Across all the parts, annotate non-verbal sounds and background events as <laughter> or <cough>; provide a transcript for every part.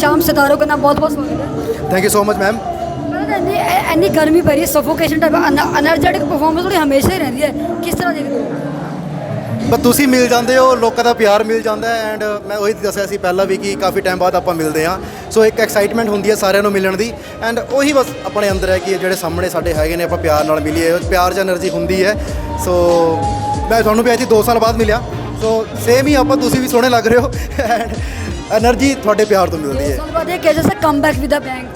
ਸ਼ਾਮ ਸਿਤਾਰੋਂ ਕਰਨਾ ਬਹੁਤ ਬਹੁਤ ਸਵਾਗਤ ਹੈ। Thank you so much ma'am ਇੰਨੀ ਗਰਮੀ ਭਰੀ ਹੈ ਸਫੋਕੇਸ਼ਨ ਟਾਈਪ ਐਨਰਜੈਟਿਕ ਪਰਫਾਰਮੈਂਸ ਉਹਦੀ ਹਮੇਸ਼ਾ ਹੀ ਰਹਿੰਦੀ ਹੈ। ਕਿਸ ਤਰ੍ਹਾਂ ਦੇਖਦੇ ਹੋ? ਤੁਸੀਂ ਮਿਲ ਜਾਂਦੇ ਹੋ ਲੋਕਾਂ ਦਾ ਪਿਆਰ ਮਿਲ ਜਾਂਦਾ ਹੈ ਐਂਡ ਮੈਂ ਉਹੀ ਦੱਸਿਆ ਸੀ ਪਹਿਲਾਂ ਵੀ ਕਿ ਕਾਫੀ ਟਾਈਮ ਬਾਅਦ ਆਪਾਂ ਮਿਲਦੇ ਹਾਂ। ਸੋ ਇੱਕ ਐਕਸਾਈਟਮੈਂਟ ਹੁੰਦੀ ਹੈ ਸਾਰਿਆਂ ਨੂੰ ਮਿਲਣ ਦੀ ਐਂਡ ਉਹੀ ਬਸ ਆਪਣੇ ਅੰਦਰ ਹੈ ਕਿ ਜਿਹੜੇ ਸਾਹਮਣੇ ਸਾਡੇ ਹੈਗੇ ਨੇ ਆਪਾਂ ਪਿਆਰ ਨਾਲ ਮਿਲੀਏ ਪਿਆਰ ਜਾਂ એનર્ਜੀ ਹੁੰਦੀ ਹੈ। ਸੋ ਮੈਂ ਤੁਹਾਨੂੰ ਵੀ ਅੱਜ 2 ਸਾਲ ਬਾਅਦ ਮਿਲਿਆ। ਸੋ ਸੇਮ ਹੀ ਆਪਾਂ ਤੁਸੀਂ ਵੀ ਸੋਹਣੇ ਲੱਗ ਰਹੇ ਹੋ <laughs> ਐਂਡ ਐਨਰਜੀ ਤੁਹਾਡੇ ਪਿਆਰ ਤੋਂ ਮਿਲਦੀ ਹੈ। ਤੁਹਾਨੂੰ ਪਤਾ ਹੈ ਕੈਸੇ ਸਾ ਕਮਬੈਕ ਵਿਦ ਅ ਬੈਂਗ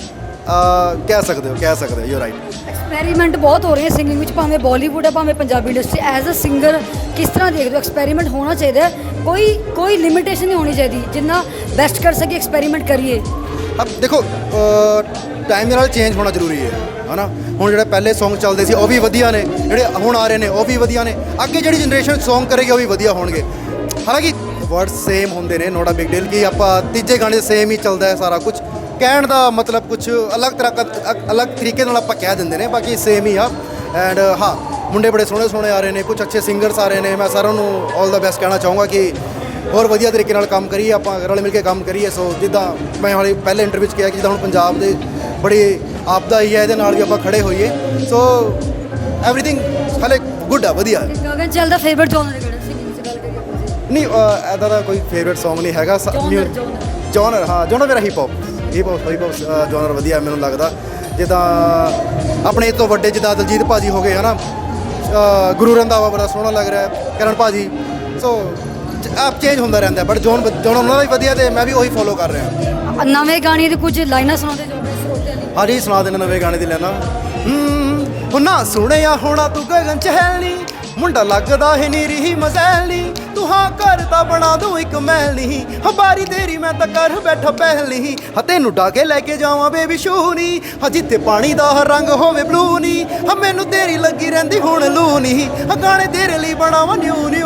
ਅ ਕਹਿ ਸਕਦੇ ਹੋ ਕਹਿ ਸਕਦੇ ਹੋ ਯੂ ਰਾਈਟ ਐਕਸਪੈਰੀਮੈਂਟ ਬਹੁਤ ਹੋ ਰਹੇ ਹੈ ਸਿੰਗਿੰਗ ਵਿੱਚ ਭਾਵੇਂ ਬਾਲੀਵੁੱਡ ਹੈ ਭਾਵੇਂ Punjabi industry as a singer ਕਿਸ ਤਰ੍ਹਾਂ ਦੇਖਦੇ ਹੋ? ਐਕਸਪੈਰੀਮੈਂਟ ਹੋਣਾ ਚਾਹੀਦਾ ਕੋਈ ਕੋਈ ਲਿਮਿਟੇਸ਼ਨ ਨਹੀਂ ਹੋਣੀ ਚਾਹੀਦੀ ਜਿੰਨਾ ਬੈਸਟ ਕਰ ਸਕੇ ਐਕਸਪੈਰੀਮੈਂਟ ਕਰੀਏ। ਅਬ ਦੇਖੋ ਟਾਈਮ ਦੇ ਨਾਲ ਚੇਂਜ ਹੋਣਾ ਜ਼ਰੂਰੀ ਹੈ ਹਨਾ? ਹੁਣ ਜਿਹੜੇ ਪਹਿਲੇ Song ਚੱਲਦੇ ਸੀ ਉਹ ਵੀ ਵਧੀਆ ਨੇ। ਜਿਹੜੇ ਹੁਣ ਆ ਰਹੇ ਨੇ ਉਹ ਵੀ ਵਧੀਆ ਨੇ। ਅੱਗੇ ਜਿਹੜੀ ਜਨਰੇਸ਼ਨ Song ਕਰੇਗੀ ਉਹ ਵੀ ਵਧੀਆ ਹੋਣਗੇ। ਹਾਲਾਂਕਿ ਵਰਡ ਸੇਮ ਹੁੰਦੇ ਨੇ ਨੋਟ ਬਿਗ ਡੀਲ ਕਿ ਆਪਾਂ ਤੀਜੇ ਗਾਣੇ ਸੇਮ ਹੀ ਚੱਲਦਾ ਹੈ ਸਾਰਾ ਕੁਝ ਕਹਿਣ ਦਾ ਮਤਲਬ ਕੁਝ ਅਲੱਗ ਤਰ੍ਹਾਂ ਅਲੱਗ ਤਰੀਕੇ ਨਾਲ ਆਪਾਂ ਕਹਿ ਦਿੰਦੇ ਨੇ, ਬਾਕੀ ਸੇਮ ਹੀ ਆ। ਐਂਡ ਹਾਂ, ਮੁੰਡੇ ਬੜੇ ਸੋਹਣੇ ਸੋਹਣੇ ਆ ਰਹੇ ਨੇ ਕੁਝ ਅੱਛੇ ਸਿੰਗਰਸ ਆ ਰਹੇ ਨੇ, ਮੈਂ ਸਾਰਿਆਂ ਨੂੰ 올 ਦਾ ਬੈਸਟ ਕਹਿਣਾ ਚਾਹੂੰਗਾ ਕਿ ਹੋਰ ਵਧੀਆ ਤਰੀਕੇ ਨਾਲ ਕੰਮ ਕਰੀਏ, ਆਪਾਂ ਰਲ ਮਿਲ ਕੇ ਕੰਮ ਕਰੀਏ। ਸੋ ਜਿੱਦਾਂ ਮੈਂ ਹਾਲੇ ਪਹਿਲੇ ਇੰਟਰਵਿਊ 'ਚ ਕਿਹਾ ਕਿ ਜਿੱਦਾਂ ਹੁਣ ਪੰਜਾਬ ਦੇ ਬੜੀ ਆਪਦਾ ਹੀ ਹੈ, ਇਹਦੇ ਨਾਲ ਵੀ ਆਪਾਂ ਖੜੇ ਹੋਈਏ। ਸੋ ਐਵਰੀਥਿੰਗ ਹਲੇ ਗੁੱਡ ਆ, ਵਧੀਆ। ਗਗਨ ਚੱਲ ਦਾ ਫੇਵਰਿਟ ਨਹੀਂ ਐਦਾ ਦਾ ਕੋਈ ਫੇਵਰਿਟ Song ਨਹੀਂ ਹੈਗਾ। ਜੋਨਰ ਹਾਂ ਜੋਨਰ ਮੇਰਾ hip hop hip hop hip hop genre ਵਧੀਆ ਮੈਨੂੰ ਲੱਗਦਾ। ਜਿੱਦਾਂ ਆਪਣੇ ਤੋਂ ਵੱਡੇ ਜਿੱਦਾਂ ਦਲਜੀਤ ਭਾਜੀ ਹੋ ਗਏ ਹਨਾ? ਗੁਰੂ ਰੰਧਾਵਾ ਬੜਾ ਸੋਹਣਾ ਲੱਗ ਰਿਹਾ ਕਰਨ ਭਾਜੀ। ਸੋ ਆਪ ਚੇਂਜ ਹੁੰਦਾ ਰਹਿੰਦਾ ਬਟ ਜੋਨ ਜੋਨ ਉਹਨਾਂ ਦਾ ਵੀ ਵਧੀਆ ਤੇ ਮੈਂ ਵੀ ਉਹੀ ਫੋਲੋ ਕਰ ਰਿਹਾ। ਨਵੇਂ ਗਾਣੇ ਦੇ ਕੁਝ ਲਾਈਨਾਂ ਸੁਣਾਉਂਦੇ ਜੋ ਹਾਂਜੀ ਸੁਣਾ ਦੇਣਾ ਨਵੇਂ ਗਾਣੇ ਦੀ ਲੈਣਾ ਹੂੰ ਉਹ ਨਾ ਸੁਣਿਆ ਹੋਣਾ ਤੂੰ ਗਗਨ ਚਹਿਲਣੀ ਮੁੰਡਾ ਲੱਗਦਾ ਹੈ ਨੀਰੀ ਹੀ ਮਜ਼ੈਲਣੀ ਤੂੰ ਹਾਂ ਬਣਾ ਦੂੰ ਇੱਕ ਮਹਿਲਣੀ ਹਬਾਰੀ ਤੇਰੀ ਮੈਂ ਤਾਂ ਕਰ ਬੈਠਾ ਪਹਿਲੀ। ਹ, ਤੈਨੂੰ ਡਾਕੇ ਲੈ ਕੇ ਜਾਵਾਂ ਬੇਬੀ ਸ਼ੂਨੀ। ਹ, ਜਿੱਥੇ ਪਾਣੀ ਦਾ ਹਰ ਰੰਗ ਹੋਵੇ ਬਲੂ ਨੀ। ਹ, ਮੈਨੂੰ ਤੇਰੀ ਲੱਗੀ ਰਹਿੰਦੀ ਹੁਣ ਲੂ ਨੀ। ਹ, ਗਾਣੇ ਤੇਰੇ ਲਈ ਬਣਾਵਾਂ ਨਿਊ ਨਿਊ ਨੀ